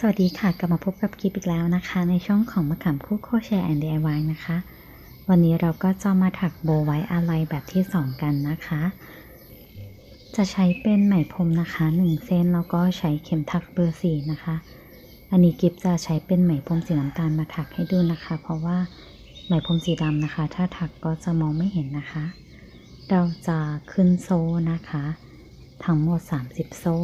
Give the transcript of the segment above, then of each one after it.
สวัสดีค่ะกลับมาพบกับกิฟอีกแล้วนะคะ ในช่องของมะขามคู่โคแชร์แอนด์ DIY นะคะ วันนี้เราก็จะมาถักโบไว้อะไรแบบที่ 2 กันนะคะ จะใช้เป็นไหมพรมนะคะ 1 เส้นแล้วก็ใช้เข็มถักเบอร์สี่นะคะ อันนี้กิฟจะใช้เป็นไหมพรมสีน้ำตาลมาถักให้ดูนะคะ เพราะว่าไหมพรมสีดำนะคะ ถ้าถักก็จะมองไม่เห็นนะคะ เราจะขึ้นโซ่นะคะ ทั้งหมด 30 โซ่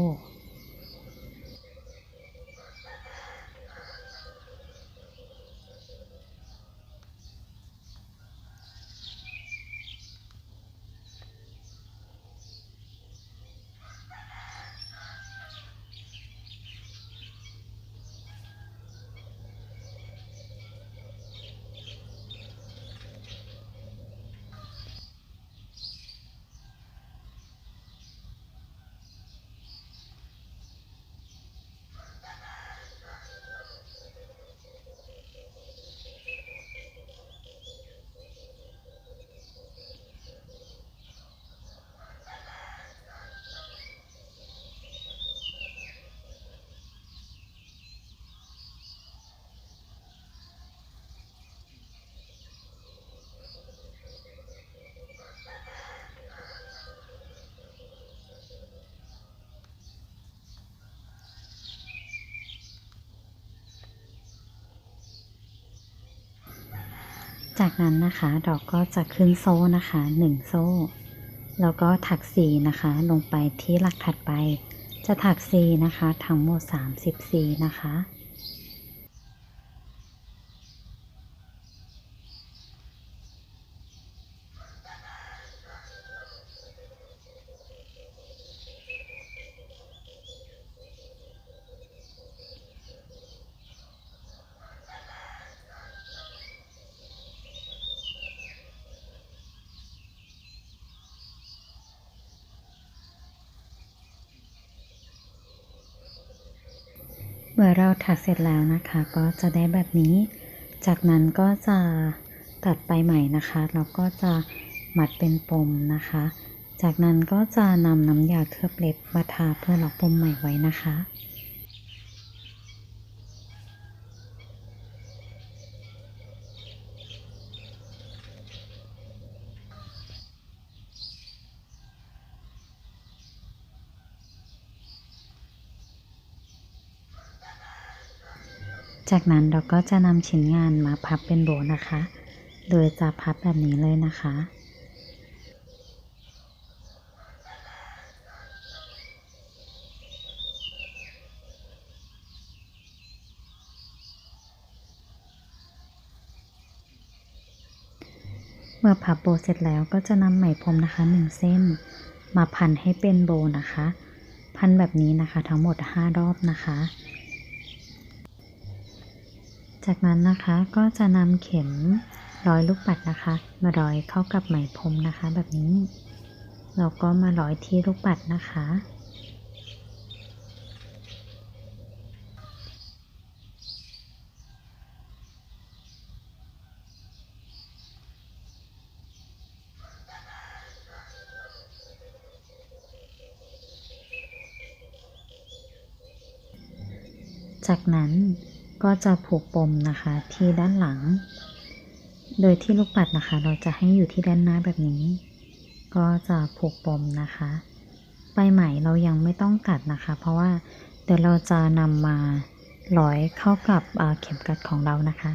จากนั้นนะคะดอกก็จะขึ้นโซ่นะคะ 1 โซ่ แล้วก็ถักสีนะคะ ลงไปที่หลักถัดไป จะถักสีนะคะ ทั้งหมด 30สีนะคะ เมื่อเราถักเสร็จแล้วนะคะ ก็จะได้แบบนี้ จากนั้นก็จะตัดไปใหม่นะคะแล้วก็จะมัดเป็นปมนะคะ จากนั้นก็จะนำน้ำยาเคลือบเล็บมาทาเพื่อล็อกปมใหม่ไว้นะคะ จากนั้นเราก็จะนำชิ้นงานมาพับเป็นโบนะคะ โดยจะพับแบบนี้เลยนะคะ เมื่อพับโบเสร็จแล้วก็จะนำไหมพรมนะคะหนึ่งเส้น มาพันให้เป็นโบนะคะ พันแบบนี้นะคะทั้งหมด 5 รอบนะคะ จากนั้นนะคะก็จะนำเข็มร้อยลูกปัดนะคะ มาร้อยเข้ากับไหมพรมนะคะ แบบนี้แล้วก็มาร้อยที่ลูกปัดนะคะ จากนั้น ก็จะผูกปมนะคะที่ด้านหลัง โดยที่ลูกปัดนะคะ เราจะให้อยู่ที่ด้านหน้าแบบนี้ ก็จะผูกปมนะคะใบไหมเรายังไม่ต้องตัดนะคะ เพราะว่าเดี๋ยวเราจะนำมาร้อยเข้ากับเข็มกลัดของเรานะคะ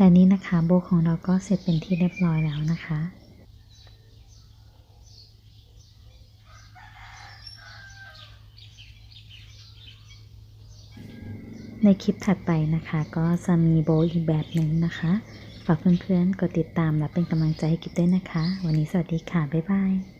และนี้นะคะโบของเราก็เสร็จเป็นที่เรียบร้อยแล้วนะคะในคลิปถัดไปนะคะ ก็จะมีโบอีกแบบหนึ่งนะคะ ฝากเพื่อนๆ กดติดตามและเป็นกำลังใจให้กิฟด้วยนะคะ วันนี้สวัสดีค่ะ บ๊ายบาย